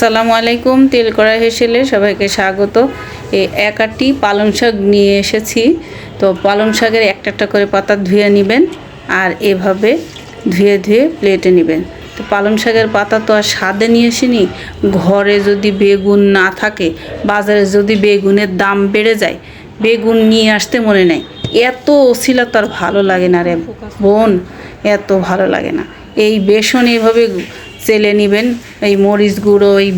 আসসালামু আলাইকুম, তেল কড়াই হেসেলে সবাইকে স্বাগত। এই এক আটটি পালং শাক নিয়ে এসেছি। তো পালং শাকের একটা একটা করে পাতা ধুয়ে নেবেন আর এভাবে ধুয়ে ধুয়ে প্লেটে নেবেন। তো পালং শাকের পাতা তো আর স্বাদে নিয়ে আসিনি। ঘরে যদি বেগুন না থাকে, বাজারে যদি বেগুনের দাম বেড়ে যায়, বেগুন নিয়ে আসতে মনে নেই। এত অশিলা তো আর ভালো লাগে না রে বোন, এত ভালো লাগে না। এই বেসন এভাবে চেলে নেবেন। এই মরিচ গুঁড়ো, এই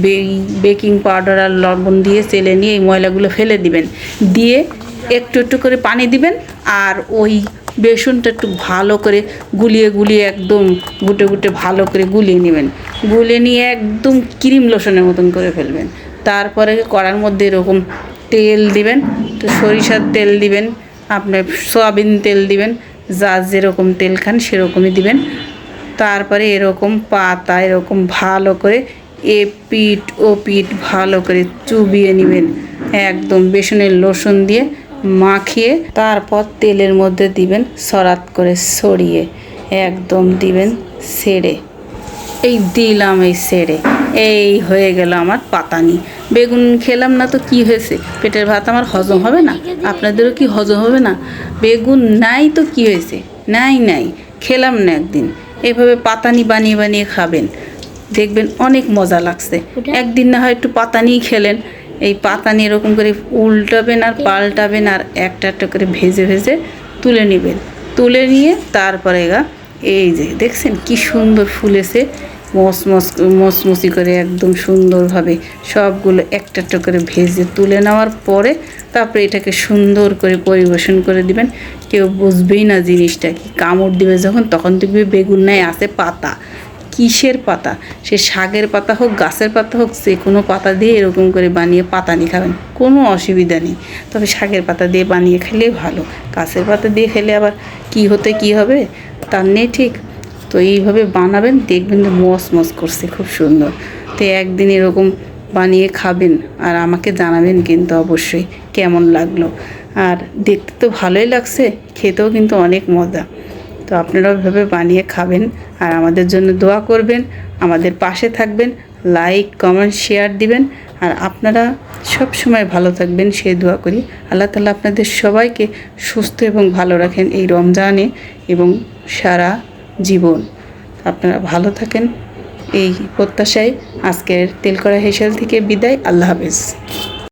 বেকিং পাউডার আর লবণ দিয়ে চেলে নিয়ে এই ময়লাগুলো ফেলে দিবেন। দিয়ে একটু একটু করে পানি দিবেন আর ওই বেসনটা একটু ভালো করে গুলিয়ে গুলিয়ে একদম গুটে গুটে ভালো করে গুলিয়ে নেবেন। গুলিয়ে নিয়ে একদম ক্রিম লোশনের মতন করে ফেলবেন। তারপরে কড়ার মধ্যে এরকম তেল দিবেন তো সরিষার তেল দিবেন, আপনার সয়াবিন তেল দিবেন, যা যেরকম তেল খান সেরকমই দিবেন। তারপরে এরকম পাতা এরকম ভালো করে এ পিঠ ও পিঠ ভালো করে চুবিয়ে নেবেন। একদম বেসনের লোশন দিয়ে মাখিয়ে তারপর তেলের মধ্যে দিবেন সরাত করে সরিয়ে। একদম দিবেন সেড়ে এই দিলাম এই সেরে। এই হয়ে গেল আমার পাতানি। বেগুন খেলাম না তো কি হয়েছে? পেটের ভাত আমার হজম হবে না? আপনাদেরও কি হজম হবে না? বেগুন নাই তো কি হয়েছে? নাই নাই। খেলাম না একদিন। এভাবে পাতানি বানিয়ে বানিয়ে খাবেন। দেখবেন অনেক মজা লাগছে। একদিন না হয় একটু পাতানি খেলেন। এই পাতানি এরকম করে উল্টাবেন আর পাল্টাবেন আর একটা একটা করে ভেজে ভেজে তুলে নেবেন। তুলে নিয়ে তারপরে গা এই যে দেখছেন কি সুন্দর ফুলেছে। মসমস মসমসি করে একদম সুন্দরভাবে সবগুলো একটা একটা করে ভেজে তুলে নেওয়ার পরে তারপরে এটাকে সুন্দর করে পরিবেশন করে দিবেন। কেউ বুঝবেই না জিনিসটা কি। কামড় দিবে যখন, তখন দেখবে বেগুন নাই, আছে পাতা। কিসের পাতা? সে শাকের পাতা হোক, গাছের পাতা হোক সে কোনো পাতা দিয়ে এরকম করে বানিয়ে পাতা নিয়ে খাবেন। কোনো অসুবিধা নেই। তবে শাকের পাতা দিয়ে বানিয়ে খেলে ভালো। গাছের পাতা দিয়ে খেলে আবার কি হতে কি হবে? তার নেই ঠিক। তো এইভাবে বানাবেন, দেখবেন যে মস মস করছে, খুব সুন্দর। তো একদিন এরকম বানিয়ে খাবেন আর আমাকে জানাবেন কিন্তু অবশ্যই কেমন লাগল। আর দেখতে তো ভালোই লাগছে, খেতেও কিন্তু অনেক মজা। তো আপনারাও ভেবে বানিয়ে খাবেন আর আমাদের জন্য দোয়া করবেন, আমাদের পাশে থাকবেন, লাইক, কমেন্ট, শেয়ার দিবেন আর আপনারা সব সময় ভালো থাকবেন, সে দোয়া করি। আল্লাহ তালা আপনাদের সবাইকে সুস্থ এবং ভালো রাখেন এই রমজানে এবং সারা জীবন। আপনারা ভালো থাকেন। এই প্রত্যাশায় আজকের তেলকড়া হেসাল থেকে বিদায়। আল্লাহ হাফেজ।